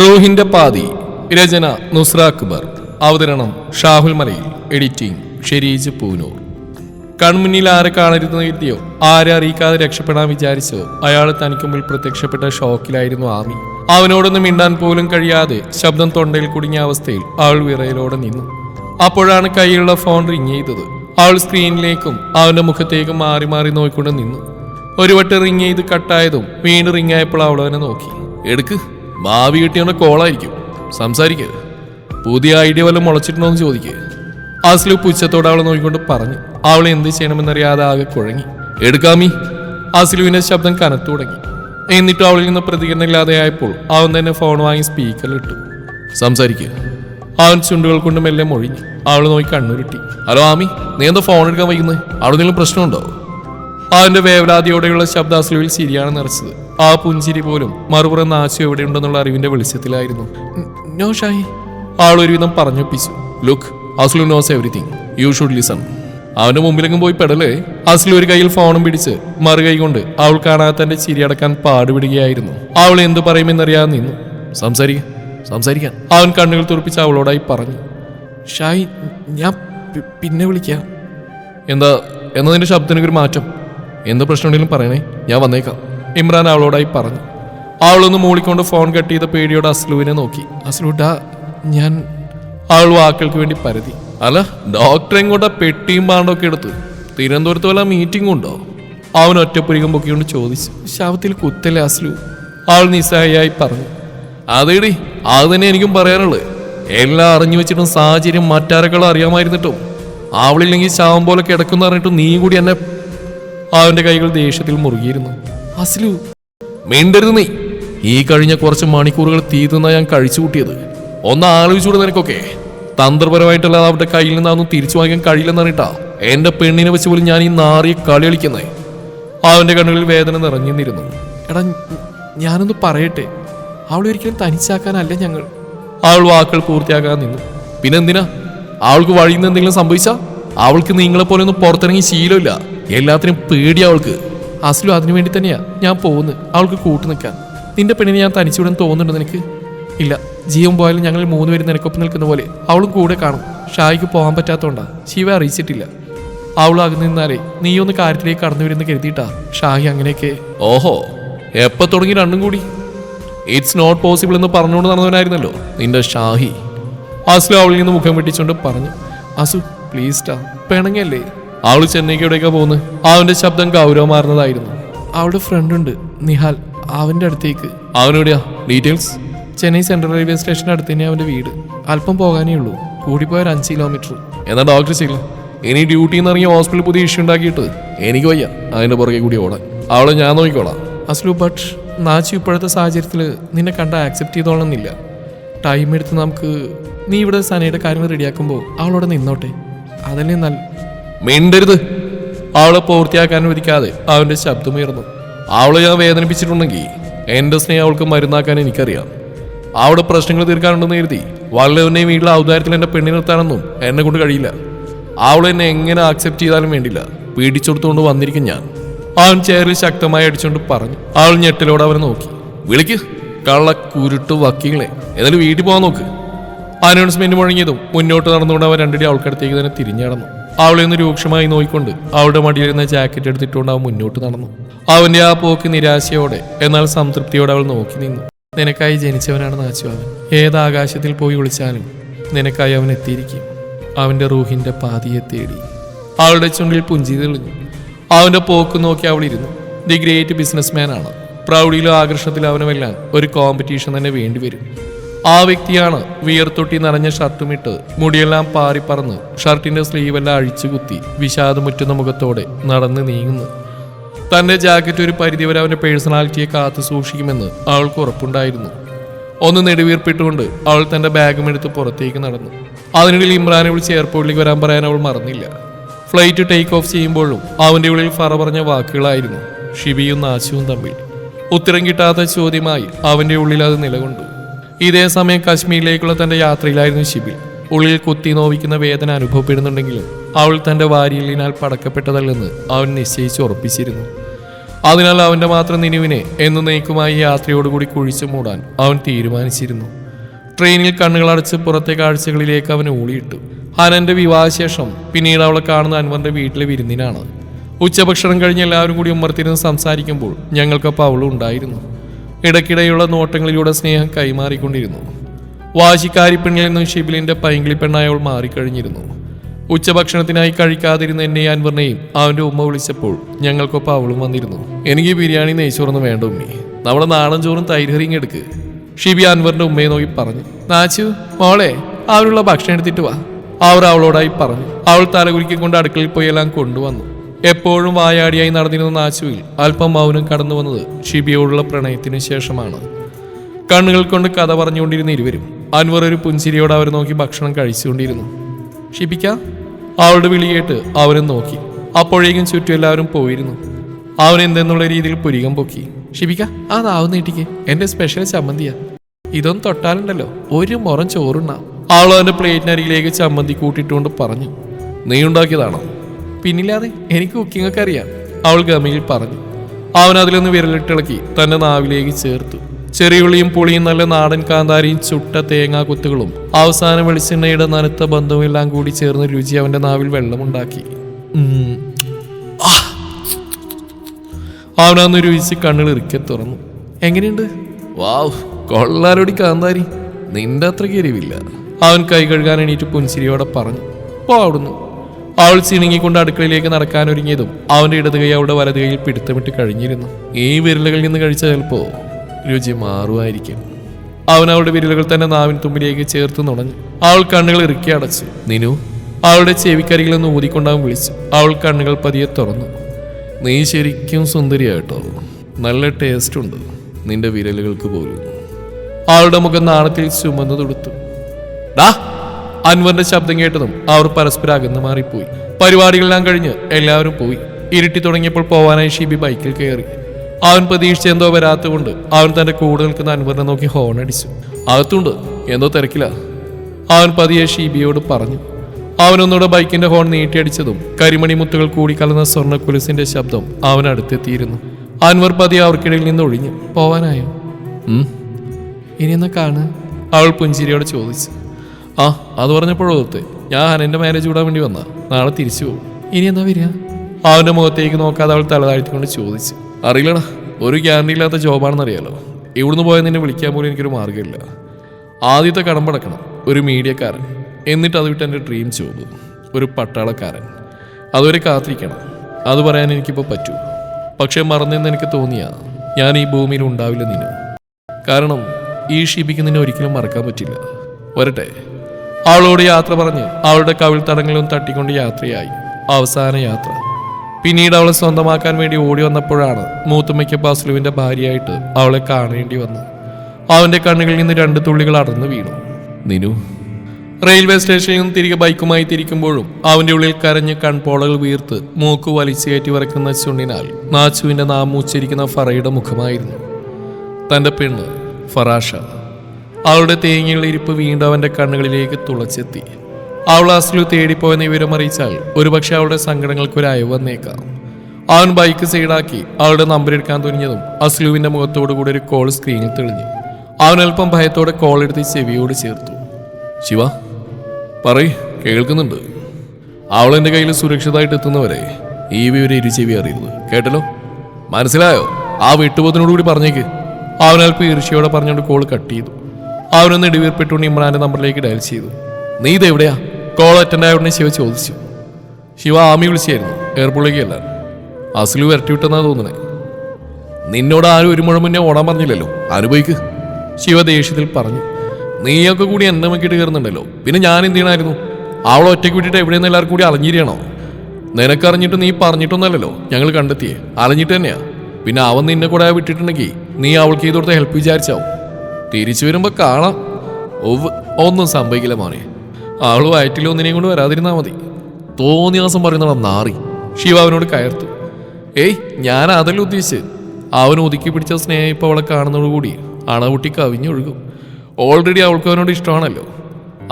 റൂഹിന്റെ പാതി രചന നുസ്ര അക്ബർ. അവതരണം ഷാഹുൽ മലയിൽ എഡിറ്റിംഗ് ഷെരീജ് പൂനൂർ. കൺമുന്നിൽ ആരെ കാണരുതെന്ന് കരുതിയോ? ആരെ അറിയിക്കാതെ രക്ഷപ്പെടാൻ വിചാരിച്ചോ? അയാൾ തനിക്ക് മുമ്പിൽ പ്രത്യക്ഷപ്പെട്ട ഷോക്കിലായിരുന്നു ആമി. അവനോടൊന്നും മിണ്ടാൻ പോലും കഴിയാതെ ശബ്ദം തൊണ്ടയിൽ കുടുങ്ങിയ അവസ്ഥയിൽ അവൾ വിറയിലോടെ നിന്നു. അപ്പോഴാണ് കയ്യിലുള്ള ഫോൺ റിങ് ചെയ്തത്. അവൾ സ്ക്രീനിലേക്കും അവന്റെ മുഖത്തേക്കും മാറി മാറി നോക്കിക്കൊണ്ട് നിന്നു. ഒരു വട്ടം റിങ് ചെയ്ത് കട്ടായതും വീണ്ടും റിങ് ആയപ്പോൾ അവൾ അവനെ നോക്കി. എടുക്ക്. ഭാവി കിട്ടിയവന്റെ കോളായിരിക്കും. സംസാരിക്കുക പുതിയ ഐഡിയ വല്ലതും മുളച്ചിട്ടുണ്ടോ എന്ന് ചോദിക്കുക അസ്ലു പുച്ഛത്തോടെ അവളെ നോക്കിക്കൊണ്ട് പറഞ്ഞു. അവൾ എന്ത് ചെയ്യണമെന്നറിയാതെ ആകെ കുഴങ്ങി. എടുക്കാമി അസ്ലുവിന്റെ ശബ്ദം കനത്തു തുടങ്ങി. എന്നിട്ട് അവളിൽ നിന്ന് പ്രതികരണം ഇല്ലാതെയായപ്പോൾ അവൻ തന്നെ ഫോൺ വാങ്ങി സ്പീക്കറിൽ ഇട്ടു സംസാരിക്കുക അവൻ ചുണ്ടുകൾ കൊണ്ട് മെല്ലെ മൊഴിഞ്ഞു. അവൾ നോക്കി കണ്ണുരുട്ടി. ഹലോ ആമി നീ എന്താ ഫോൺ എടുക്കാൻ വൈകുന്നത് അവിടെ എന്തെങ്കിലും പ്രശ്നമുണ്ടോ? അവന്റെ വേവലാതിയോടെയുള്ള ശബ്ദ അസ്ലുവിൽ ശരിയാണ് നിറച്ചത്. ആ പുഞ്ചിരി പോലും മറുപുറം നാശം എവിടെയുണ്ടെന്നുള്ള അറിവിന്റെ വെളിച്ചത്തിലായിരുന്നു. നോ ഷായി ആൾ ഒരുവിധം പറഞ്ഞൊപ്പിച്ചു. Look Aslu knows everything you should listen അവന്റെ മുമ്പിലെങ്കിലും പോയി പെടലേ. അസ്ലു ഒരു കയ്യിൽ ഫോണും പിടിച്ച് മറുകൈ കൊണ്ട് അവൾ കാണാതെ തന്റെ ചിരി അടക്കാൻ പാടുപിടുകയായിരുന്നു. അവൾ എന്തു പറയുമെന്നറിയാതെ നിന്നു. സംസാരിക്ക സംസാരിക്കാൻ അവൻ കണ്ണുകൾ തുറപ്പിച്ച് അവളോടായി പറഞ്ഞു. ഷായി ഞാൻ പിന്നെ വിളിക്കാം. എന്താ എന്നതിന്റെ ശബ്ദത്തിനൊരു മാറ്റം. എന്ത് പ്രശ്നമുണ്ടെങ്കിലും പറയണേ. ഞാൻ വന്നേക്കാം. ഇമ്രാൻ അവളോടായി പറഞ്ഞു. അവളൊന്ന് മൂളിക്കൊണ്ട് ഫോൺ കട്ട് ചെയ്ത പേടിയോട് അസ്ലുവിനെ നോക്കി. അസ്ലുഡാ ഞാൻ അവൾ വാക്കുകൾക്ക് വേണ്ടി പരതി അല്ല ഡോക്ടറെ കൂടെ പെട്ടിയും പാണ്ടൊക്കെ എടുത്തു? തിരുവനന്തപുരത്ത് വല്ല മീറ്റിംഗ് ഉണ്ടോ? അവൻ ഒറ്റപ്പുരികം പൊക്കിക്കൊണ്ട് ചോദിച്ചു. ശവത്തിൽ കുത്തല്ലേ അസ്ലു? അവൾ നിസ്സഹായി പറഞ്ഞു. അതേടി അത് തന്നെ എനിക്കും പറയാനുള്ളത്. എല്ലാം അറിഞ്ഞു വെച്ചിട്ടും സാഹചര്യം മറ്റാരെക്കാളും അറിയാമായിരുന്നിട്ടും അവളില്ലെങ്കിൽ ശാവം പോലെ കിടക്കുന്ന പറഞ്ഞിട്ടും നീ കൂടി എന്നെ അവന്റെ കൈകൾ ദേഷ്യത്തിൽ മുറുകിയിരുന്നു. അസ്ലു മിണ്ടരുത് നീ. ഈ കഴിഞ്ഞ കുറച്ച് മണിക്കൂറുകൾ തീരുന്ന ഞാൻ കഴിച്ചു കൂട്ടിയത്. ഒന്ന് ആലോചിച്ചൂടെ നിനക്കൊക്കെ. തന്ത്രപരമായിട്ടല്ല അവരുടെ കയ്യിൽ നിന്ന് തിരിച്ചു വാങ്ങിക്കാൻ കഴിയില്ലെന്നറിയിട്ടാ എന്റെ പെണ്ണിനെ വെച്ച് പോലും ഞാൻ ഈ നാറിയ കളി കളിക്കുന്നേ. അവന്റെ കണ്ണുകളിൽ വേദന നിറഞ്ഞു നിന്നിരുന്നു എടാ ഞാനൊന്ന് പറയട്ടെ. അവളെ ഒരിക്കലും തനിച്ചാക്കാനല്ല ഞങ്ങൾ. അവൾ വാക്കുകൾ പൂർത്തിയാക്കാൻ നിന്നു. പിന്നെന്തിനാ? അവൾക്ക് വഴിയിൽ നിന്ന് എന്തെങ്കിലും സംഭവിച്ചാ? അവൾക്ക് നിങ്ങളെപ്പോലെ ഒന്നും പുറത്തിറങ്ങി ശീലമില്ല. എല്ലാത്തിനും പേടി അവൾക്ക്. അസ്ലു അതിനു വേണ്ടി തന്നെയാ ഞാൻ പോകുന്നത്. അവൾക്ക് കൂട്ടു നിൽക്കാൻ. നിന്റെ പെണ്ണിനെ ഞാൻ തനിച്ചുവിടാൻ തോന്നുന്നുണ്ട് നിനക്ക്? ഇല്ല. ജീവൻ പോയാലും ഞങ്ങൾ മൂന്നുപേരും നിനക്കൊപ്പം നിൽക്കുന്ന പോലെ അവളും കൂടെ കാണും. ഷായിക്ക് പോകാൻ പറ്റാത്തതുകൊണ്ടാണ് ശിവ അറിയിച്ചിട്ടില്ല. അവൾ അകന്നു നിന്നാലേ നീ ഒന്ന് കാര്യത്തിലേക്ക് കടന്നു വരുന്ന കരുതിയിട്ടാ ഷാഹി അങ്ങനെയൊക്കെ. ഓഹോ. എപ്പോ തുടങ്ങി രണ്ടും കൂടി? ഇറ്റ്സ് നോട്ട് പോസിബിൾ എന്ന് പറഞ്ഞുകൊണ്ട് നടന്നവനായിരുന്നല്ലോ നിന്റെ ഷാഹി. അസ്ലു അവളിൽ നിന്ന് മുഖം വെട്ടിച്ചുകൊണ്ട് പറഞ്ഞു അസു പ്ലീസ് ടാ പിണങ്ങല്ലേ അവൾ ചെന്നൈക്ക് എവിടേക്കാ പോകുന്നത് അവന്റെ ശബ്ദം ഗൗരവമാർന്നതായിരുന്നു. അവളുടെ ഫ്രണ്ട് ഉണ്ട് നിഹാൽ. അവന്റെ അടുത്തേക്ക്. അവനെവിടെയാ details Chennai central railway station അടുത്ത് തന്നെ അവന്റെ വീട്. അല്പം പോകാനേ ഉള്ളൂ. കൂടിപ്പോയ ഒരു അഞ്ച് കിലോമീറ്റർ എന്നാ ഡോക്ടർ ചെയ്യില്ല ഇനി ഡ്യൂട്ടിയിൽ നിന്ന് ഇറങ്ങിയ ഹോസ്പിറ്റലിൽ പുതിയ ഇഷ്യൂ ഉണ്ടാക്കിയിട്ട് എനിക്ക് വയ്യ. അതിന്റെ പുറകെ കൂടി ഓടാൻ. അവളെ ഞാൻ നോക്കിക്കോളാം. അസ്ലു ബട്ട് നാച്ചു ഇപ്പോഴത്തെ സാഹചര്യത്തിൽ നിന്നെ കണ്ട ആക്സെപ്റ്റ് ചെയ്തോളണമെന്നില്ല. ടൈം എടുത്ത് നമുക്ക് നീ ഇവിടെ സനയുടെ കാര്യങ്ങൾ റെഡിയാക്കുമ്പോൾ അവളോട് നിന്നോട്ടെ. അതല്ലേ നല്ല മിണ്ടരുത്. അവളെ പൂർത്തിയാക്കാൻ വിധിക്കാതെ അവന്റെ ശബ്ദമുയർന്നു അവളെ ഞാൻ വേദനിപ്പിച്ചിട്ടുണ്ടെങ്കിൽ എന്റെ സ്നേഹം അവൾക്ക് മരുന്നാക്കാൻ എനിക്കറിയാം. അവിടെ പ്രശ്നങ്ങൾ തീർക്കാനുണ്ടെന്ന് കരുതി വല്ലവനെയും വീട്ടിലെ ഔദാര്യത്തിൽ എന്റെ പെണ്ണി നിർത്താനൊന്നും എന്നെ കൊണ്ട് കഴിയില്ല. അവളെ എന്നെ എങ്ങനെ ആക്സെപ്റ്റ് ചെയ്താലും വേണ്ടില്ല. പീഡിച്ചെടുത്തുകൊണ്ട് വന്നിരിക്കും ഞാൻ. അവൻ ചേറിൽ ശക്തമായി അടിച്ചുകൊണ്ട് പറഞ്ഞു. അവൾ ഞെട്ടലോടെ അവനെ നോക്കി. വിളിക്ക്. കള്ള കുരുട്ട് വക്കീങ്ങളെ എന്നാലും വീട്ടിൽ പോകാൻ നോക്ക്. അനൗൺസ്മെന്റ് മുഴങ്ങിയതും മുന്നോട്ട് നടന്നുകൊണ്ട് അവൻ രണ്ടടി അവൾക്കടുത്തേക്ക് തന്നെ തിരിഞ്ഞടന്നു അവളെ ഒന്ന് രൂക്ഷമായി നോയിക്കൊണ്ട് അവളുടെ മടിയിലിരുന്ന ജാക്കറ്റ് എടുത്തിട്ടുകൊണ്ട് അവൻ മുന്നോട്ട് നടന്നു. അവന്റെ ആ പോക്ക് നിരാശയോടെ എന്നാൽ സംതൃപ്തിയോടെ അവൾ നോക്കി നിന്നു. നിനക്കായി ജനിച്ചവനാണ് നാച്ചു ഏത് ആകാശത്തിൽ പോയി വിളിച്ചാലും നിനക്കായി അവൻ എത്തിയിരിക്കും. അവന്റെ റൂഹിന്റെ പാതിയെ തേടി. അവളുടെ ചുണ്ടിൽ പുഞ്ചി തെളിഞ്ഞു. അവന്റെ പോക്ക് നോക്കി അവൾ ഇരുന്നു. ദി ഗ്രേറ്റ് ബിസിനസ്മാൻ ആണ് പ്രൗഢിയിലും ആകർഷണത്തിലും അവനുമെല്ലാം ഒരു കോമ്പറ്റീഷൻ തന്നെ വേണ്ടിവരും. ആ വ്യക്തിയാണ് വിയർത്തൊട്ടി നിറഞ്ഞ ഷർട്ടുമിട്ട് മുടിയെല്ലാം പാറിപ്പറന്ന് ഷർട്ടിന്റെ സ്ലീവെല്ലാം അഴിച്ചു കുത്തി വിഷാദമുറ്റുന്ന മുഖത്തോടെ നടന്ന് നീങ്ങുന്നു. തന്റെ ജാക്കറ്റ് ഒരു പരിധിവരെ അവന്റെ പേഴ്സണാലിറ്റിയെ കാത്തു സൂക്ഷിക്കുമെന്ന് അവൾക്ക് ഉറപ്പുണ്ടായിരുന്നു. ഒന്ന് നെടുവീർപ്പിട്ടുകൊണ്ട് അവൾ തന്റെ ബാഗും എടുത്ത് പുറത്തേക്ക് നടന്നു. അതിനിടയിൽ ഇമ്രാനെ വിളിച്ച് എയർപോർട്ടിലേക്ക് വരാൻ പറയാൻ അവൾ മറന്നില്ല. ഫ്ലൈറ്റ് ടേക്ക് ഓഫ് ചെയ്യുമ്പോഴും അവന്റെ ഉള്ളിൽ ഫറ പറഞ്ഞ വാക്കുകളായിരുന്നു ഷിബിയും നാശുവും തമ്മിൽ. ഉത്തരം കിട്ടാത്ത ചോദ്യമായി അവന്റെ ഉള്ളിൽ അത് നിലകൊണ്ടു. ഇതേ സമയം കശ്മീരിലേക്കുള്ള തന്റെ യാത്രയിലായിരുന്നു ഷിബിൽ ഉള്ളിൽ കുത്തി നോവിക്കുന്ന വേദന അനുഭവപ്പെടുന്നുണ്ടെങ്കിലും അവൾ തന്റെ വാരിയലിനാൽ പടക്കപ്പെട്ടതല്ലെന്ന് അവൻ നിശ്ചയിച്ച് ഉറപ്പിച്ചിരുന്നു. അതിനാൽ അവന്റെ മാത്രം നിനുവിനെ എന്നു നീക്കുമായി യാത്രയോടുകൂടി കുഴിച്ചു മൂടാൻ അവൻ തീരുമാനിച്ചിരുന്നു. ട്രെയിനിൽ കണ്ണുകൾ അടച്ച് പുറത്തെ കാഴ്ചകളിലേക്ക് അവൻ ഊളിയിട്ടു. ഹനന്റെ വിവാഹശേഷം പിന്നീട് അവളെ കാണുന്ന അൻവറിന്റെ വീട്ടിലെ വിരുന്നിനാണ്. ഉച്ചഭക്ഷണം കഴിഞ്ഞ് എല്ലാവരും കൂടി ഉമ്മർത്തിരുന്ന് സംസാരിക്കുമ്പോൾ ഞങ്ങൾക്കൊപ്പം അവളും ഉണ്ടായിരുന്നു. ഇടയ്ക്കിടെയുള്ള നോട്ടങ്ങളിലൂടെ സ്നേഹം കൈമാറിക്കൊണ്ടിരുന്നു. വാശിക്കാരി പെണ്ണിൽ നിന്നും ഷിബിലിന്റെ പൈങ്കിളി പെണ്ണായവൾ മാറിക്കഴിഞ്ഞിരുന്നു. ഉച്ചഭക്ഷണത്തിനായി കഴിക്കാതിരുന്ന എന്നെ അൻവറിനെയും അവന്റെ ഉമ്മ വിളിച്ചപ്പോൾ ഞങ്ങൾക്കൊപ്പം അവളും വന്നിരുന്നു. എനിക്ക് ബിരിയാണി നെയ്ച്ചോറൊന്നും വേണ്ട ഉമ്മി. നമ്മുടെ നാടൻ ചോറും തൈരറിങ് എടുക്ക്. ഷിബി അൻവറിന്റെ ഉമ്മയെ നോക്കി പറഞ്ഞു. നാച്ചു മോളെ അവരുള്ള ഭക്ഷണം എടുത്തിട്ട് വാ. അവർ അവളോടായി പറഞ്ഞു. അവൾ തലകുലിക്കൊണ്ട് അടുക്കളയിൽ പോയി എല്ലാം കൊണ്ടുവന്നു. എപ്പോഴും വായാടിയായി നടന്നിരുന്ന നാച്ചുവിൽ അല്പം മൗനം കടന്നു വന്നത് ഷിബിയോടുള്ള പ്രണയത്തിന് ശേഷമാണ്. കണ്ണുകൾ കൊണ്ട് കഥ പറഞ്ഞുകൊണ്ടിരുന്ന ഇരുവരും അൻവർ ഒരു പുഞ്ചിരിയോട് അവരെ നോക്കി ഭക്ഷണം കഴിച്ചുകൊണ്ടിരുന്നു. ഷിബിക്ക അവളുടെ വിളി കേട്ട് നോക്കി. അപ്പോഴേക്കും ചുറ്റും എല്ലാവരും പോയിരുന്നു. അവൻ എന്തെന്നുള്ള രീതിയിൽ പുരികം പൊക്കി. ഷിബിക്ക നാവ് നീട്ടിക്ക്. എന്റെ സ്പെഷ്യൽ ചമ്മന്തിയാ. ഇതൊന്നും തൊട്ടാലുണ്ടല്ലോ. ഒരു മുറം ചോറുണ്ണ. അവൾ അവന്റെ പ്ലേറ്റിനരികിലേക്ക് ചമ്മന്തി കൂട്ടിയിട്ടുകൊണ്ട് പറഞ്ഞു. നീ ഉണ്ടാക്കിയതാണോ? പിന്നില്ലാതെ എനിക്ക് കുക്കിംഗ് ഒക്കെ അറിയാം. അവൾ ഗമയിൽ പറഞ്ഞു. അവൻ അതിലൊന്ന് വിരലിട്ടിളക്കി തന്റെ നാവിലേക്ക് ചേർത്തു. ചെറിയുള്ളിയും പുളിയും നല്ല നാടൻ കാന്താരിയും ചുട്ട തേങ്ങാ കുത്തുകളും അവസാന വെളിച്ചെണ്ണയുടെ നനുത്ത ബന്ധവും എല്ലാം കൂടി ചേർന്ന് രുചി അവന്റെ നാവിൽ വെള്ളമുണ്ടാക്കി. അവനൊന്ന് രുചിച്ച് കണ്ണുകൾ ഇറുക്കെ തുറന്നു. എങ്ങനെയുണ്ട്? വാവ് കൊള്ളാരോടി കാന്താരി. നിന്റെ അത്രയ്ക്ക് എരിവില്ല. അവൻ കൈ കഴുകാൻ എണീറ്റ് പുഞ്ചിരിയോടെ പറഞ്ഞു. അവിടുന്ന് അവൾ ചിണുങ്ങിക്കൊണ്ട് അടുക്കളയിലേക്ക് നടക്കാൻ ഒരുങ്ങിയതും അവന്റെ ഇടത് കൈ അവളുടെ വലത് കൈയിൽ പിടുത്തമിട്ട് കഴിഞ്ഞിരുന്നു. ഈ വിരലുകളിൽ നിന്ന് കഴിച്ച ചിലപ്പോ രുചി മാറുമായിരിക്കും. അവൻ അവളുടെ വിരലുകൾ തന്നെ നാവിൻ തുമ്പിലേക്ക് ചേർത്ത് നുണഞ്ഞു. അവൾ കണ്ണുകൾ ഇറുക്കി അടച്ചു. നിനു? അവളുടെ ചെവിക്കരികിൽ നിന്ന് ഊതിക്കൊണ്ട് അവൻ വിളിച്ചു. അവൾ കണ്ണുകൾ പതിയെ തുറന്നു. നീ ശരിക്കും സുന്ദരിയായിട്ടോ? നല്ല ടേസ്റ്റ് ഉണ്ട് നിന്റെ വിരലുകൾക്ക് പോലും. അവളുടെ മുഖം നാണത്തിൽ ചുമന്നു തൊടുത്തു ഡാ അൻവറിന്റെ ശബ്ദം കേട്ടതും അവർ പരസ്പരം അകന്നു മാറിപ്പോയി. പരിപാടികളെല്ലാം കഴിഞ്ഞ് എല്ലാവരും പോയി. ഇരുട്ടി തുടങ്ങിയപ്പോൾ പോവാനായി ഷീബി ബൈക്കിൽ കയറി. അവൻ പ്രതീക്ഷിച്ച എന്തോ വരാത്തതുകൊണ്ട് അവൻ തന്റെ കൂടെ നിൽക്കുന്ന അൻവറിനെ നോക്കി ഹോൺ അടിച്ചു. അകത്തുണ്ട്. എന്തോ തിരക്കില്ല അവൻ പതിയെ ഷീബിയോട് പറഞ്ഞു. അവനൊന്നുകൂടെ ബൈക്കിന്റെ ഹോൺ നീട്ടിയടിച്ചതും കരിമണി മുത്തുകൾ കൂടിക്കലർന്ന സ്വർണ കുലുസിന്റെ ശബ്ദം അവൻ അടുത്തെത്തിയിരുന്നു. അൻവർ പതി അവർക്കിടയിൽ നിന്ന് ഒഴിഞ്ഞു പോവാനായോ? ഉം. ഇനി കാണ്. അവൾ പുഞ്ചിരിയോട് ചോദിച്ചു. ആ അത് പറഞ്ഞപ്പോഴോർത്ത് ഞാൻ എന്റെ മാരേജ് കൂടാൻ വേണ്ടി വന്ന നാളെ തിരിച്ചു പോകും. ഇനി എന്താ വരിക? അവന്റെ മുഖത്തേക്ക് നോക്കാതെ അവൾ തലതാഴ്ത്തിക്കൊണ്ട് ചോദിച്ചു. അറിയില്ലടാ ഒരു ഗ്യാരണ്ടി ഇല്ലാത്ത ജോബാണെന്നറിയാലോ ഇവിടുന്ന് പോയാൽ നിന്നെ വിളിക്കാൻ പോലും എനിക്കൊരു മാർഗമില്ല. ആദ്യത്തെ കടമ്പടക്കണം ഒരു മീഡിയക്കാരൻ. എന്നിട്ട് അത് വിട്ട് എന്റെ ഡ്രീം ജോബ് ഒരു പട്ടാളക്കാരൻ. അതുവരെ കാത്തിരിക്കണം. അത് പറയാൻ എനിക്കിപ്പോൾ പറ്റൂ. പക്ഷേ മറന്നെന്ന് എനിക്ക് തോന്നിയ ഞാൻ ഈ ഭൂമിയിൽ ഉണ്ടാവില്ല നിന്നു. കാരണം ഈ ഷിബിക്ക് നിന്നെ ഒരിക്കലും മറക്കാൻ പറ്റില്ല. വരട്ടെ. അവളോട് യാത്ര പറഞ്ഞ്. അവളുടെ കവിൾ തടങ്ങളും തട്ടിക്കൊണ്ട് യാത്രയായി. അവസാന യാത്ര. പിന്നീട് അവളെ സ്വന്തമാക്കാൻ വേണ്ടി ഓടി വന്നപ്പോഴാണ് മൂത്തുമ്മയ്ക്ക് ബാസുലുവിന്റെ ഭാര്യയായിട്ട് അവളെ കാണേണ്ടി വന്നു അവന്റെ കണ്ണുകളിൽ നിന്ന് രണ്ട് തുള്ളികൾ അടർന്നു വീണു. നിനു? റെയിൽവേ സ്റ്റേഷനിൽ നിന്ന് തിരികെ ബൈക്കുമായി തിരിക്കുമ്പോഴും അവന്റെ ഉള്ളിൽ കരഞ്ഞ് കൺപോളകൾ വീർത്ത് മൂക്ക് വലിച്ചു കയറ്റി വരക്കുന്ന ചുണ്ടിനാൽ നാച്ചുവിന്റെ നാം ഉച്ചരിക്കുന്ന ഫറയുടെ മുഖമായിരുന്നു. തന്റെ പെണ്ണ് ഫറാഷ. അവളുടെ തേങ്ങയുള്ള ഇരിപ്പ് വീണ്ടും അവന്റെ കണ്ണുകളിലേക്ക് തുളച്ചെത്തി. അവൾ അസ്ലു തേടിപ്പോയെന്ന് വിവരം അറിയിച്ചാൽ ഒരുപക്ഷെ അവളുടെ സങ്കടങ്ങൾക്ക് ഒരു അയവ് വന്നേക്കാം. അവൻ ബൈക്ക് സൈഡാക്കി അവളുടെ നമ്പർ എടുക്കാൻ തുനിഞ്ഞതും അസ്ലുവിന്റെ മുഖത്തോടു കൂടി ഒരു കോൾ സ്ക്രീനിൽ തെളിഞ്ഞു. അവൻ അല്പം ഭയത്തോടെ കോൾ എടുത്ത് ചെവിയോട് ചേർത്തു. ശിവ പറയ് കേൾക്കുന്നുണ്ട്. അവൾ എന്റെ കയ്യിൽ സുരക്ഷിതമായിട്ട് എത്തുന്നവരെ ഈ വിവരം ഇരുചെവി അറിയുന്നത് കേട്ടല്ലോ? മനസ്സിലായോ? ആ വിട്ടുപോത്തിനോട് കൂടി പറഞ്ഞേക്ക്. അവൻ അല്പം ഈർഷ്യയോടെ പറഞ്ഞുകൊണ്ട് കോൾ കട്ട് ചെയ്തു. അവനൊന്ന് ഇടിവീർപ്പെട്ടുകൊണ്ട് ഇമ്രാന്റെ നമ്പറിലേക്ക് ഡയൽ ചെയ്തു. നീ ഇത് എവിടെയാ? കോൾ അറ്റൻഡ് ഉടനെ ശിവ ചോദിച്ചു. ശിവ ആമി വിളിച്ചായിരുന്നു. എയർപോർട്ടിലേക്ക് അല്ല അസലു വരട്ടി വിട്ടെന്നാ തോന്നണേ നിന്നോട് ആരും ഒരു മുഴ മുന്നേ ഓടാൻ പറഞ്ഞില്ലല്ലോ. അനുഭവിക്ക്. ശിവ ദേഷ്യത്തിൽ പറഞ്ഞു. നീയൊക്കെ കൂടി എന്നെ നോക്കിയിട്ട് കയറുന്നുണ്ടല്ലോ. പിന്നെ ഞാൻ എന്ത് ചെയ്യണമായിരുന്നു അവളെ ഒറ്റയ്ക്ക് വിട്ടിട്ട് എവിടെയെന്ന് എല്ലാവർക്കും കൂടി അലഞ്ഞിരിയണോ നിനക്കറിഞ്ഞിട്ട് നീ പറഞ്ഞിട്ടൊന്നല്ലല്ലോ ഞങ്ങൾ കണ്ടെത്തിയേ. അലഞ്ഞിട്ട് തന്നെയാ. പിന്നെ അവൻ നിന്നെ കൂടെ വിട്ടിട്ടുണ്ടെങ്കിൽ നീ അവൾക്ക് ചെയ്ത് ഹെൽപ്പ് വിചാരിച്ചാവും. തിരിച്ചു വരുമ്പോ കാണാം. ഒന്നും സംഭവിക്കില്ല മോനെ. അവൾ വയറ്റിലൊന്നിനെയും കൊണ്ട് വരാതിരുന്നാ മതി. തോന്നിയാസം പറയുന്നതാ നാറി. ശിവ അവനോട് കയർത്തു. ഏയ് ഞാൻ അതല്ല ഉദ്ദേശിച്ചത്. അവൻ ഒതുക്കി പിടിച്ച സ്നേഹം ഇപ്പോൾ അവളെ കാണുന്നതോടുകൂടി അണകുട്ടി കവിഞ്ഞൊഴുകും ഓൾറെഡി അവൾക്ക് അവനോട് ഇഷ്ടമാണല്ലോ.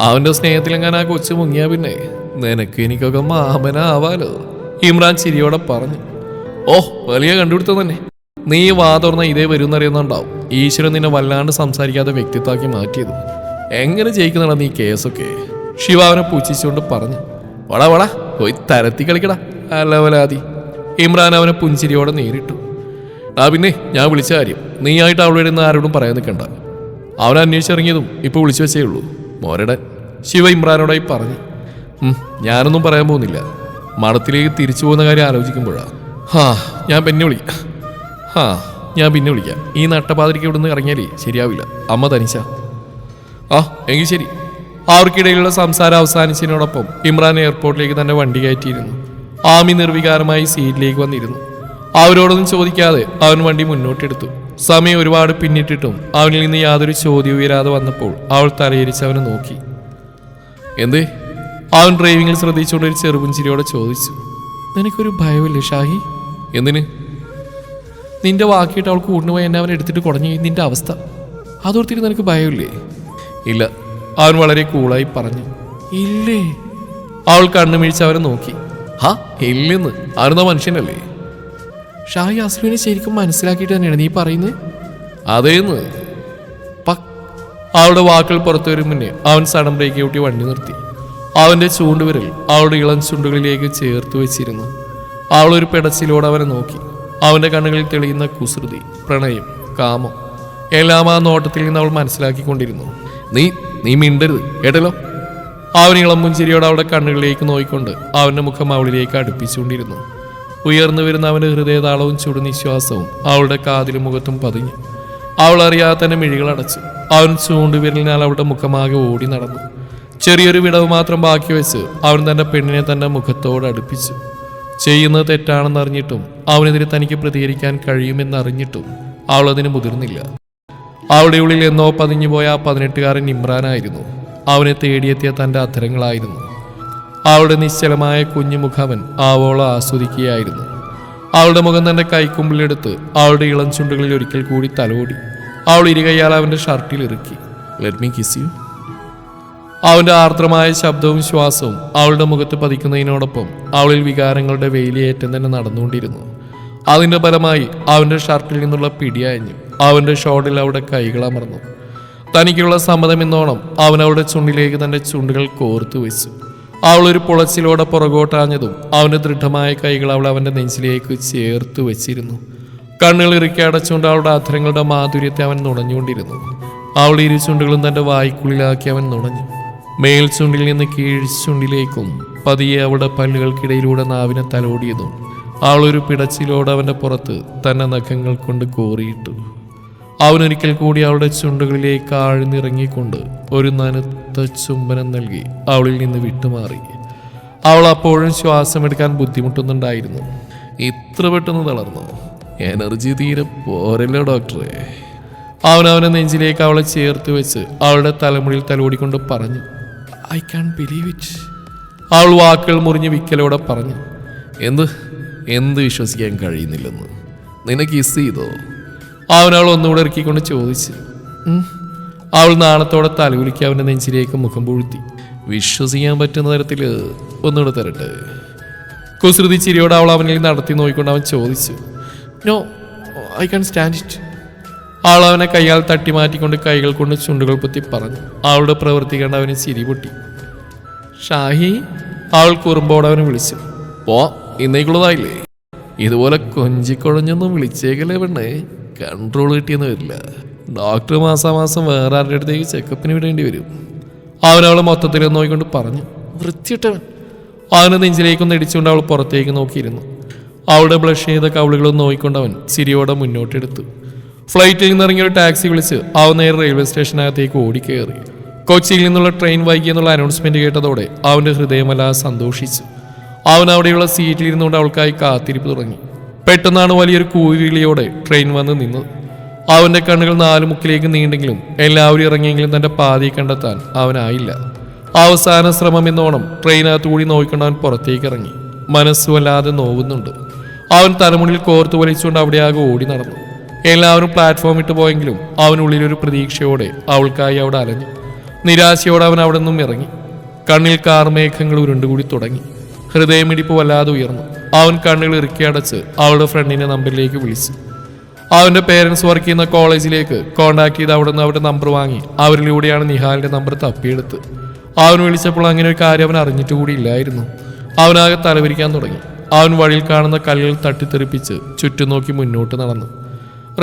അവന്റെ സ്നേഹത്തിലെങ്ങാൻ ആ കൊച്ചു മുങ്ങിയാ പിന്നെ? നിനക്ക് എനിക്കൊക്കെ മാമനാവാലോ? ഇമ്രാൻ ചിരിയോടെ പറഞ്ഞു. ഓ വലിയ കണ്ടുപിടുത്തം തന്നെ. നീ വാതോർന്ന ഇതേ വരുന്നറിയുന്നുണ്ടാവും. ഈശ്വരൻ നിന്നെ വല്ലാണ്ട് സംസാരിക്കാതെ വ്യക്തിത്വമാക്കി മാറ്റിയത്. എങ്ങനെ ജയിക്കുന്നതാണ് നീ കേസൊക്കെ? ശിവ അവനെ പുച്ഛിച്ചുകൊണ്ട് പറഞ്ഞു. വള വള പോയി തരത്തി കളിക്കടാ. അല്ലവലാതി ഇമ്രാൻ അവനെ പുഞ്ചിരിയോടെ നേരിട്ടു. ആ പിന്നെ ഞാൻ വിളിച്ച കാര്യം. നീയായിട്ട് അവളുടെ നിന്ന് ആരോടും പറയാൻ നിൽക്കണ്ട. അവൻ അന്വേഷിച്ചിറങ്ങിയതും ഇപ്പോൾ വിളിച്ചു വെച്ചേ ഉള്ളൂ. മോരടൻ ശിവ ഇമ്രാനോടായി പറഞ്ഞു. ഞാനൊന്നും പറയാൻ പോകുന്നില്ല. മഠത്തിലേക്ക് തിരിച്ചു പോകുന്ന കാര്യം ആലോചിക്കുമ്പോഴാ. ഹാ ഞാൻ പിന്നെ വിളിക്കാം. ഹാ ഞാൻ പിന്നെ വിളിക്കാം. ഈ നട്ടപാതിരിക്ക് ഇവിടുന്ന് ഇറങ്ങിയാലേ ശരിയാവില്ല. അമ്മ തനിച്ച. ആ എങ്കിൽ ശരി. അവർക്കിടയിലുള്ള സംസാരം അവസാനിച്ചതിനോടൊപ്പം ഇമ്രാൻ എയർപോർട്ടിലേക്ക് തന്നെ വണ്ടി കയറ്റിയിരുന്നു. ആമി നിർവികാരമായി സീറ്റിലേക്ക് വന്നിരുന്നു. അവരോടൊന്നും ചോദിക്കാതെ അവൻ വണ്ടി മുന്നോട്ടെടുത്തു. സമയം ഒരുപാട് പിന്നിട്ടിട്ടും അവനിൽ നിന്ന് യാതൊരു ചോദ്യം ഉയരാതെ വന്നപ്പോൾ അവൾ തലയിരിച്ച് അവനെ നോക്കി. എന്തേ? അവൻ ഡ്രൈവിംഗിൽ ശ്രദ്ധിച്ചുകൊണ്ട് ഒരു ചെറുപുഞ്ചിരിയോടെ ചോദിച്ചു. നിനക്കൊരു ഭയമില്ലേ ഷാഹി? എന്തിന്? നിന്റെ വാക്കിയിട്ട് അവൾ കൂടിന് പോയി എന്നെ അവൻ എടുത്തിട്ട് കുടഞ്ഞു നിന്റെ അവസ്ഥ. അതോർത്തിട്ട് നിനക്ക് ഭയമില്ലേ? ഇല്ല. അവൻ വളരെ കൂളായി പറഞ്ഞു. ഇല്ലേ? അവൾ കണ്ണു മീഴിച്ച് അവനെ നോക്കി. ഹാ ഇല്ലെന്ന്. അവനെന്നാ മനുഷ്യനല്ലേ? ഷാഹി അസ്ലുവിനെ ശരിക്കും മനസ്സിലാക്കിയിട്ട് തന്നെയാണ് നീ പറയുന്നത് അതേന്ന്. പക്. അവളുടെ വാക്കുകൾ പുറത്തു വരും മുന്നേ അവൻ സഡൻ ബ്രേക്ക് ഊട്ടി വണ്ടി നിർത്തി. അവന്റെ ചൂണ്ടുവിരൽ അവളുടെ ഇളം ചുണ്ടുകളിലേക്ക് ചേർത്ത് വെച്ചിരുന്നു. അവളൊരു ഒരു പെടച്ചിലോടെ അവനെ നോക്കി. അവന്റെ കണ്ണുകളിൽ തെളിയുന്ന കുസൃതി പ്രണയം കാമം എല്ലാം ആ നോട്ടത്തിൽ നിന്ന് അവൾ മനസ്സിലാക്കിക്കൊണ്ടിരുന്നു. നീ നീ മിണ്ടരുത് കേട്ടല്ലോ? അവൻ ഇളം മുഞ്ചിരിയോട് അവളുടെ കണ്ണുകളിലേക്ക് നോയിക്കൊണ്ട് അവന്റെ മുഖം അവളിലേക്ക് അടുപ്പിച്ചുകൊണ്ടിരുന്നു. ഉയർന്നു വരുന്ന അവന്റെ ഹൃദയതാളവും ചുടുനിശ്വാസവും അവളുടെ കാതിലും മുഖത്തും പതിഞ്ഞു. അവൾ അറിയാതെ തന്നെ മിഴികൾ അടച്ചു. അവൻ ചൂണ്ടുവിരലിനാൽ അവളുടെ മുഖമാകെ ഓടി നടന്നു. ചെറിയൊരു വിടവ് മാത്രം ബാക്കി വെച്ച് അവൻ തന്റെ പെണ്ണിനെ തന്റെ മുഖത്തോട് അടുപ്പിച്ചു. ചെയ്യുന്നത് തെറ്റാണെന്നറിഞ്ഞിട്ടും അവനെതിരെ തനിക്ക് പ്രതികരിക്കാൻ കഴിയുമെന്നറിഞ്ഞിട്ടും അവൾ അതിന് മുതിർന്നില്ല. അവളുടെ ഉള്ളിൽ എന്നോ പതിഞ്ഞുപോയ ആ പതിനെട്ടുകാരൻ ഇമ്രാനായിരുന്നു. അവനെ തേടിയെത്തിയ തന്റെ അധരങ്ങളായിരുന്നു. അവളുടെ നിശ്ചലമായ കുഞ്ഞുമുഖവൻ ആവോളം ആസ്വദിക്കുകയായിരുന്നു. അവളുടെ മുഖം തന്റെ കൈക്കുമ്പിലെടുത്ത് അവളുടെ ഇളം ചുണ്ടുകളിൽ ഒരിക്കൽ കൂടി തലോടി. അവൾ ഇരുകയ്യാൽ അവന്റെ ഷർട്ടിൽ ഇറുക്കി. ലെറ്റ് മീ കിസ് യു അവന്റെ ആർദ്രമായ ശബ്ദവും ശ്വാസവും അവളുടെ മുഖത്ത് പതിക്കുന്നതിനോടൊപ്പം അവളിൽ വികാരങ്ങളുടെ വേലിയേറ്റം തന്നെ നടന്നുകൊണ്ടിരുന്നു. അതിന്റെ ഫലമായി അവന്റെ ഷർട്ടിൽ നിന്നുള്ള പിടിയയഞ്ഞു അവന്റെ ഷോട്ടിൽ അവളുടെ കൈകൾ അമർന്നു. തനിക്കുള്ള സമ്മതം എന്നോണം അവൻ അവളുടെ ചുണ്ടിലേക്ക് തന്റെ ചുണ്ടുകൾ കോർത്തു വെച്ചു. അവൾ ഒരു പുളച്ചിലോടെ പുറകോട്ടാഞ്ഞതും അവന്റെ ദൃഢമായ കൈകൾ അവൾ അവന്റെ നെഞ്ചിലേക്ക് ചേർത്ത് വെച്ചിരുന്നു. കണ്ണുകൾ ഇറുക്കി അടച്ചുകൊണ്ട് അവളുടെ അധരങ്ങളുടെ മാധുര്യത്തെ അവൻ നുണഞ്ഞുകൊണ്ടിരുന്നു. അവൾ ഇരു ചുണ്ടുകളും തന്റെ വായ്ക്കുള്ളിലാക്കി അവൻ നുണഞ്ഞു. മേൽ ചുണ്ടിൽ നിന്ന് കീഴ് ചുണ്ടിലേക്കും പതിയെ അവളുടെ പല്ലുകൾക്കിടയിലൂടെ നാവിനെ തലോടിയതും ആളൊരു പിടച്ചിലോട് അവന്റെ പുറത്ത് തന്നെ നഖങ്ങൾ കൊണ്ട് കോറിയിട്ടു. അവനൊരിക്കൽ കൂടി അവളുടെ ചുണ്ടുകളിലേക്ക് ആഴ്ന്നിറങ്ങിക്കൊണ്ട് ഒരു നനുത്ത ചുംബനം നൽകി അവളിൽ നിന്ന് വിട്ടുമാറി. അവൾ അപ്പോഴും ശ്വാസമെടുക്കാൻ ബുദ്ധിമുട്ടുന്നുണ്ടായിരുന്നു. ഇത്ര പെട്ടെന്ന് തളർന്നു. എനർജി തീരെ പോരല്ലോ ഡോക്ടറെ. അവൻ അവനെ നെഞ്ചിലേക്ക് അവളെ ചേർത്ത് വെച്ച് അവളുടെ തലമുടിയിൽ തലോടിക്കൊണ്ട് പറഞ്ഞു. ഐ ക്യാൻ ബിലീവ് ഇറ്റ് അവൾ വാക്കുകൾ മുറിഞ്ഞ് വിക്കലോടെ പറഞ്ഞു എന്ത്? എന്ത് വിശ്വസിക്കാൻ കഴിയുന്നില്ലെന്ന്? നിന്നെ കിസ് ചെയ്തോ? അവനവൾ ഒന്നുകൂടെ ഇറക്കിക്കൊണ്ട് ചോദിച്ചു. അവൾ നാണത്തോടെ തലകുലിക്ക് അവന്റെ നെഞ്ചിലേക്ക് മുഖം പൂഴ്ത്തി വിശ്വസിക്കാൻ പറ്റുന്ന തരത്തിൽ ഒന്നുകൂടെ തരട്ടെ? കുസൃതി ചിരിയോടെ അവൾ അവനിൽ നടത്തി നോക്കിക്കൊണ്ട് അവൻ ചോദിച്ചു no I can stand it അവൾ അവനെ കൈയാൽ തട്ടി മാറ്റിക്കൊണ്ട് കൈകൾ കൊണ്ട് ചുണ്ടുകൾ പൊത്തി പറഞ്ഞു. അവളുടെ പ്രവൃത്തി കണ്ട് അവന് ചിരി പൊട്ടി. ഷാഹി അവൾ കുറുമ്പോടെ അവനെ വിളിച്ചു. പോ ഇന്നേക്കുള്ളതായില്ലേ? ഇതുപോലെ കൊഞ്ചിക്കൊഴഞ്ഞൊന്നും വിളിച്ചേക്കല്ലേ പെണ്ണേ? കൺട്രോൾ കിട്ടിയെന്ന് വരില്ല. ഡോക്ടർ മാസാമാസം വേറെ ആരുടെ അടുത്തേക്ക് ചെക്കപ്പിന് വിടേണ്ടി വരും. അവനവളെ മൊത്തത്തിൽ നോക്കിക്കൊണ്ട് പറഞ്ഞു വൃത്തിയിട്ടവൻ അവനെ നെഞ്ചിലേക്കൊന്ന് ഇടിച്ചുകൊണ്ട് അവൾ പുറത്തേക്ക് നോക്കിയിരുന്നു. അവളുടെ ബ്ലഷ് ചെയ്ത കവിളുകളും നോക്കിക്കൊണ്ട് അവൻ ചിരിയോടെ മുന്നോട്ടെടുത്തു. ഫ്ലൈറ്റിൽ നിന്ന് ഇറങ്ങിയ ഒരു ടാക്സി വിളിച്ച് അവൻ നേരെ റെയിൽവേ സ്റ്റേഷനകത്തേക്ക് ഓടിക്കയറി കൊച്ചിയിൽ നിന്നുള്ള ട്രെയിൻ വൈകി എന്നുള്ള അനൗൺസ്മെന്റ് കേട്ടതോടെ അവന്റെ ഹൃദയമല്ല സന്തോഷിച്ചു. അവൻ അവിടെയുള്ള സീറ്റിൽ ഇരുന്നുകൊണ്ട് അവൾക്കായി കാത്തിരിപ്പ് തുടങ്ങി. പെട്ടെന്നാണ് വലിയൊരു കൂവിളിയോടെ ട്രെയിൻ വന്ന് നിന്നത്. അവന്റെ കണ്ണുകൾ നാലു മുക്കിലേക്ക് നീണ്ടെങ്കിലും എല്ലാവരും ഇറങ്ങിയെങ്കിലും തന്റെ പാതി കണ്ടെത്താൻ അവനായില്ല. അവസാന ശ്രമം എന്നോണം ട്രെയിനകത്ത് കൂടി നോക്കിക്കൊണ്ട് അവൻ പുറത്തേക്ക് ഇറങ്ങി. മനസ്സ് വല്ലാതെ നോവുന്നുണ്ട്. അവൻ തലമുടിയിൽ കോർത്തു വലിച്ചുകൊണ്ട് അവിടെയാകെ ഓടി നടന്നു. എല്ലാവരും പ്ലാറ്റ്ഫോം ഇട്ട് പോയെങ്കിലും അവനുള്ളിലൊരു പ്രതീക്ഷയോടെ അവൾക്കായി അവിടെ അലഞ്ഞു. നിരാശയോടെ അവൻ അവിടെ നിന്നും ഇറങ്ങി. കണ്ണിൽ കാർമേഘങ്ങൾ ഉരുണ്ടുകൂടി തുടങ്ങി. ഹൃദയമിടിപ്പ് വല്ലാതെ ഉയർന്നു. അവൻ കണ്ണുകൾ ഇറുക്കി അടച്ച് അവളുടെ ഫ്രണ്ടിന്റെ നമ്പറിലേക്ക് വിളിച്ചു. അവന്റെ പേരൻസ് വർക്ക് ചെയ്യുന്ന കോളേജിലേക്ക് കോണ്ടാക്ട് ചെയ്ത് അവിടെ നിന്ന് അവരുടെ നമ്പർ വാങ്ങി. അവരിലൂടെയാണ് നിഹാലിന്റെ നമ്പർ തപ്പിയെടുത്ത്. അവൻ വിളിച്ചപ്പോൾ അങ്ങനെ ഒരു കാര്യം അവൻ അറിഞ്ഞിട്ട് കൂടി ഇല്ലായിരുന്നു. അവനാകെ തലവിരിക്കാൻ തുടങ്ങി. അവൻ വഴിയിൽ കാണുന്ന കല്ലുകൾ തട്ടിത്തെറിപ്പിച്ച് ചുറ്റും നോക്കി മുന്നോട്ട് നടന്നു.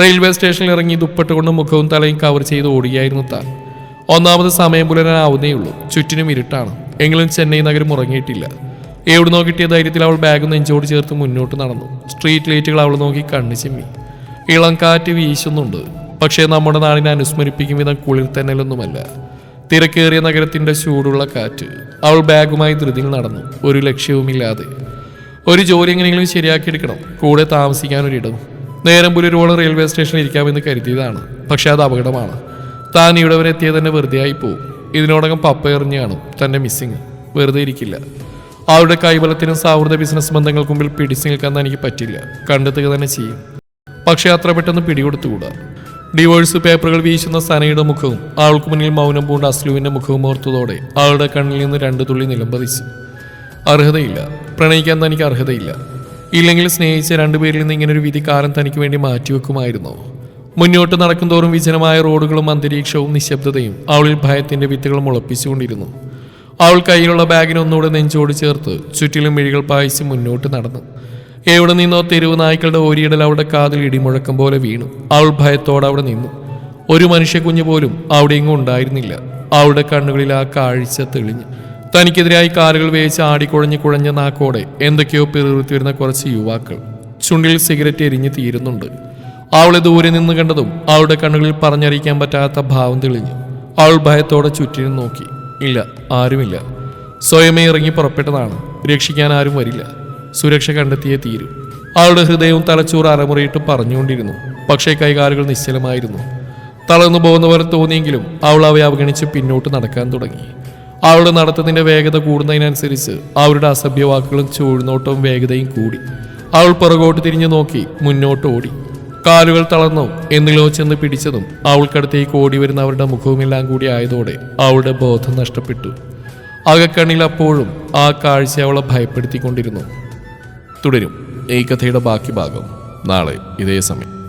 റെയിൽവേ സ്റ്റേഷനിൽ ഇറങ്ങി ദുപ്പട്ട് കൊണ്ട് മുഖവും തലയും കവർ ചെയ്ത് ഓടുകയായിരുന്നു താൻ. ഒന്നാമത് സമയം പുലരാനാവുന്നേയുള്ളൂ ചുറ്റിനും ഇരുട്ടാണ്. എങ്കിലും ചെന്നൈ നഗരം ഉറങ്ങിയിട്ടില്ല. എവിടുന്നോ കിട്ടിയ ധൈര്യത്തിൽ അവൾ ബാഗ് നെഞ്ചോട് ചേർത്ത് മുന്നോട്ട് നടന്നു. സ്ട്രീറ്റ് ലൈറ്റുകൾ അവൾ നോക്കി കണ്ണു ചെമ്മി. ഇളം കാറ്റ് വീശുന്നുണ്ട്. പക്ഷേ നമ്മുടെ നാടിനെ അനുസ്മരിപ്പിക്കും വിധം കുളിർ തന്നലൊന്നുമല്ല. തിരക്കേറിയ നഗരത്തിന്റെ ചൂടുള്ള കാറ്റ്. അവൾ ബാഗുമായി ധൃതിയിൽ നടന്നു. ഒരു ലക്ഷ്യവുമില്ലാതെ. ഒരു ജോലി എങ്ങനെയെങ്കിലും ശരിയാക്കിയെടുക്കണം. കൂടെ താമസിക്കാൻ ഒരിടം നേരം പുലരുവോളം റെയിൽവേ സ്റ്റേഷനിൽ ഇരിക്കാമെന്ന് കരുതിയതാണ്. പക്ഷെ അത് അപകടമാണ്. താൻ ഇവിടെ വരെ എത്തിയത് തന്നെ വെറുതെ ആയി പോവും ഇതിനോടകം പപ്പ എറിഞ്ഞാണ് തന്റെ മിസ്സിങ് വെറുതെ ഇരിക്കില്ല. അവരുടെ കൈബലത്തിനും സൗഹൃദ ബിസിനസ് ബന്ധങ്ങൾക്കും മുമ്പിൽ പിടിച്ചു നിൽക്കാൻ എനിക്ക് പറ്റില്ല. കണ്ടെത്തുക തന്നെ ചെയ്യും. പക്ഷെ അത്ര പെട്ടെന്ന് പിടികൊടുത്തുകൂടാ. ഡിവോഴ്സ് പേപ്പറുകൾ വീശുന്ന സനയുടെ മുഖവും ആൾക്ക് മുന്നിൽ മൗനം പൂണ്ട അസ്ലുവിന്റെ മുഖവും ഓർത്തതോടെ അവളുടെ കണ്ണിൽ നിന്ന് രണ്ട് തുള്ളി നിലംപതിച്ചു അർഹതയില്ല. പ്രണയിക്കാൻ തനിക്ക് അർഹതയില്ല. ഇല്ലെങ്കിൽ സ്നേഹിച്ച രണ്ടുപേരിൽ നിന്ന് ഇങ്ങനെ ഒരു വിധി തനിക്ക് വേണ്ടി മാറ്റിവെക്കുമായിരുന്നോ. മുന്നോട്ട് നടക്കുന്തോറും വിജനമായ റോഡുകളും അന്തരീക്ഷവും നിശബ്ദതയും അവളിൽ ഭയത്തിന്റെ വിത്തുകൾ മുളപ്പിച്ചുകൊണ്ടിരുന്നു. അവൾ കയ്യിലുള്ള ബാഗിനൊന്നുകൂടെ നെഞ്ചോട് ചേർത്ത് ചുറ്റിലും മിഴികൾ പായിച്ച് മുന്നോട്ട് നടന്നു. എവിടെ നിന്നോ തെരുവ് നായ്ക്കളുടെ ഓരിയിടൽ അവളുടെ കാതിൽ ഇടിമുഴക്കം പോലെ വീണു. അവൾ ഭയത്തോടെ അവിടെ നിന്നു. ഒരു മനുഷ്യക്കുഞ്ഞു പോലും അവിടെ ഉണ്ടായിരുന്നില്ല. അവളുടെ കണ്ണുകളിൽ ആ കാഴ്ച തെളിഞ്ഞു. തനിക്കെതിരായി കാലുകൾ വേച്ച് ആടിക്കുഴഞ്ഞ് കുഴഞ്ഞ നാക്കോടെ എന്തൊക്കെയോ പിറുത്തി വരുന്ന കുറച്ച് യുവാക്കൾ ചുണ്ടിൽ സിഗരറ്റ് എരിഞ്ഞ് തീരുന്നുണ്ട്. അവളെ ദൂരെ നിന്ന് കണ്ടതും അവളുടെ കണ്ണുകളിൽ പറഞ്ഞറിയിക്കാൻ പറ്റാത്ത ഭാവം തെളിഞ്ഞു അവൾ ഭയത്തോടെ ചുറ്റിനും നോക്കി. ഇല്ല ആരുമില്ല. സ്വയമേ ഇറങ്ങി പുറപ്പെട്ടതാണ്. രക്ഷിക്കാൻ ആരും വരില്ല. സുരക്ഷ കണ്ടെത്തിയേ തീരൂ. അവളുടെ ഹൃദയവും തലച്ചോറ് അരമുറയിട്ട് പറഞ്ഞുകൊണ്ടിരുന്നു. പക്ഷേ കൈകാലുകൾ നിശ്ചലമായിരുന്നു. തളർന്നു പോകുന്ന പോലെ തോന്നിയെങ്കിലും അവൾ അവയെ അവഗണിച്ച് പിന്നോട്ട് നടക്കാൻ തുടങ്ങി. അവളുടെ നടത്തത്തിന്റെ വേഗത കൂടുന്നതിനനുസരിച്ച് അവരുടെ അസഭ്യ വാക്കുകളും ചൂഴ്നോട്ടവും വേഗതയും കൂടി. അവൾ പുറകോട്ട് തിരിഞ്ഞു നോക്കി മുന്നോട്ട് ഓടി. കാലുകൾ തളർന്നു. എന്നിലോ ചെന്ന് പിടിച്ചതും അവൾക്കടുത്തേക്ക് ഓടി വരുന്ന അവരുടെ മുഖവുമെല്ലാം കൂടി ആയതോടെ അവളുടെ ബോധം നഷ്ടപ്പെട്ടു. അകക്കണ്ണിൽ അപ്പോഴും ആ കാഴ്ച അവളെ ഭയപ്പെടുത്തിക്കൊണ്ടിരുന്നു. തുടരും. ഈ കഥയുടെ ബാക്കി ഭാഗം നാളെ ഇതേ സമയം.